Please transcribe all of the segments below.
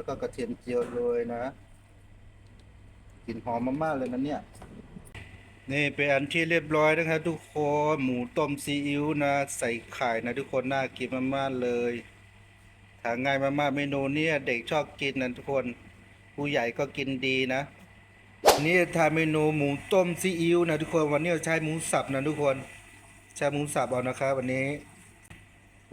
แล้วก็กระเทียมเจียวโรยนะกลิ่นหอมมากๆเลยนะเนี่ย นี่เป็นอันที่เรียบร้อยนะครับ ทุกคนหมูต้มซีอิ๊วนะ ใส่ไข่นะทุกคนน่ากินมากๆเลยทานง่ายมากๆเมนูเนี้ยเด็กชอบกินนะทุกคน ผู้ใหญ่ก็กินดีนะนี่ทานเมนูหมูต้มซีอิ๊วนะทุกคนวันนี้เราใช้หมูสับนะทุกคนใช้หมูสับเอานะครับวันนี้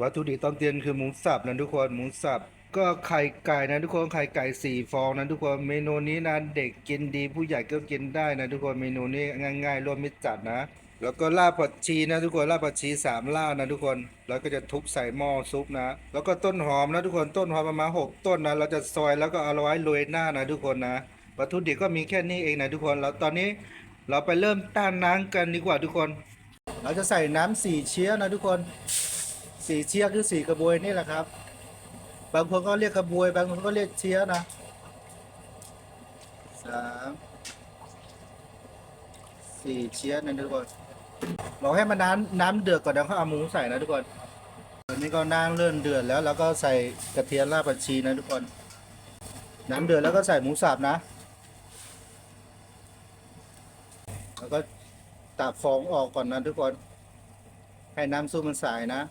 วัตถุดิบต้องเตรียมคือหมูสับนะทุกคนหมูสับ ก็ไข่ไก่นะทุกคนไข่ไก่สี่ฟองนะทุกคนเมนูนี้นะเด็กกินดีผู้ใหญ่ก็กินได้นะทุกคนเมนูนี้ง่ายๆรวมมิตรจัดนะ แล้วก็ลาบผักชีนะทุกคนลาบผักชีสามล่านะทุกคนแล้วก็จะทุบใส่หม้อซุปนะ แล้วก็ต้นหอมนะทุกคนต้นหอมประมาณหกต้นนะเราจะซอยแล้วก็เอาไว้โรยหน้านะทุกคนนะวัตถุดิบก็มีแค่นี้เองนะทุกคนแล้วตอนนี้เราไปเริ่มต้านน้ำกันดีกว่าทุกคน เราจะใส่น้ำสี่เชื้อนะทุกคนสี่เชียคือสี่กระบวยนี่แหละครับ บางคนก็เรียกกระบวย บางคนก็เรียกเชียนะสามสี่เชียนะทุกคนเราให้มันน้ำน้ำเดือดก่อนแล้วเขาเอาหมูใส่นะทุกคนตอนนี้ก็น้ำเริ่มเดือดแล้วเราก็ใส่กระเทียมรากผักชีนะทุกคน น้ำเดือดแล้วก็ใส่หมูสับนะ แล้วก็ตักฟองออกก่อนนะทุกคน ให้น้ำซุปมันใสนะ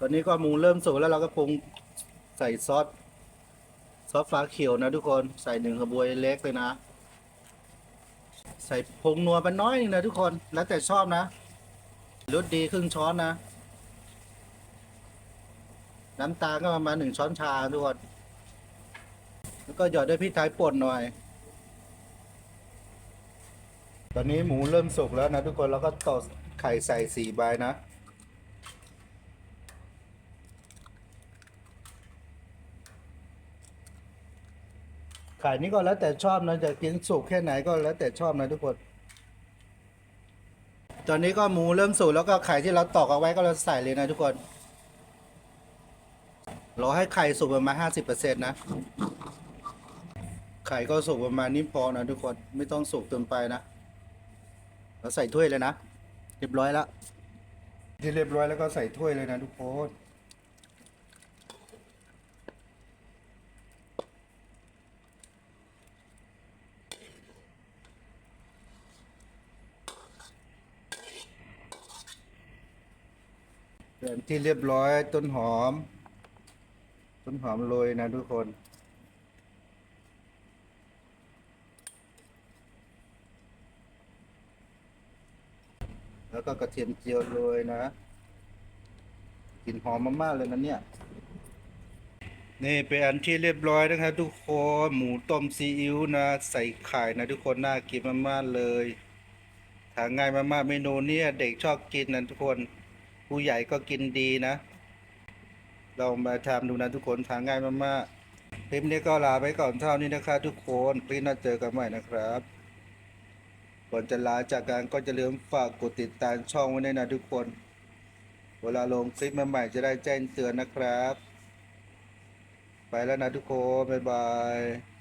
ตอนนี้ก็หมูเริ่มสุกแล้วเราก็ปรุงใส่ซอสซอสฟ้าเขียวนะทุกคนใส่หนึ่งกระบวยเล็กเลยนะ ใส่ผงนัวไปน้อยหนึงนะทุกคนแล้วแต่ชอบนะรสดีครึ่งช้อนนะ น้ำตาลก็ประมาณหนึ่งช้อนชาทุกคนแล้วก็หยอดด้วยพริกไทยป่นหน่อย ตอนนี้หมูเริ่มสุกแล้วนะทุกคนแล้วก็ตอกไข่ใส่สี่ใบนะ ไข่นี้ก็แล้วแต่ชอบนะจะกินสุกแค่ไหนก็แล้วแต่ชอบนะทุกคน ตอนนี้ก็หมูเริ่มสุกแล้วก็ไข่ที่เราตอกเอาไว้ก็เราใส่เลยนะทุกคนรอให้ไข่สุกประมาณห้าสิบเปอร์เซ็นต์นะ ไข่ก็สุกประมาณนี้พอนะทุกคนไม่ต้องสุกเกินไปนะ เราใส่ถ้วยเลยนะ เรียบร้อยแล้วที่เรียบร้อยแล้วก็ใส่ถ้วยเลยนะทุกคน เป็นที่เรียบร้อยต้นหอม ต้นหอมโรยนะทุกคน แล้วก็กระเทียมเจียวโรยนะกลิ่นหอมมากๆเลยนะเนี่ย นี่เป็นอันที่เรียบร้อยนะครับทุกคนหมูต้มซีอิ๊วนะ ใส่ไข่นะทุกคนน่ากินมากๆเลยทาง่ายมากๆเมนูเนี้ยเด็กชอบกินนะทุกคน ผู้ใหญ่ก็กินดีนะลองมาทำดูนะทุกคนทานง่ายมากๆคลิปนี้ก็ลาไปก่อนเท่านี้นะครับทุกคนคลิปหน้าเจอกันใหม่นะครับก่อนจะลาจากกันก็จะลืมฝากกดติดตามช่องไว้ด้วยนะทุกคน เวลาลงคลิปใหม่ๆจะได้แจ้งเตือนนะครับ ไปแล้วนะทุกคน บ๊ายบาย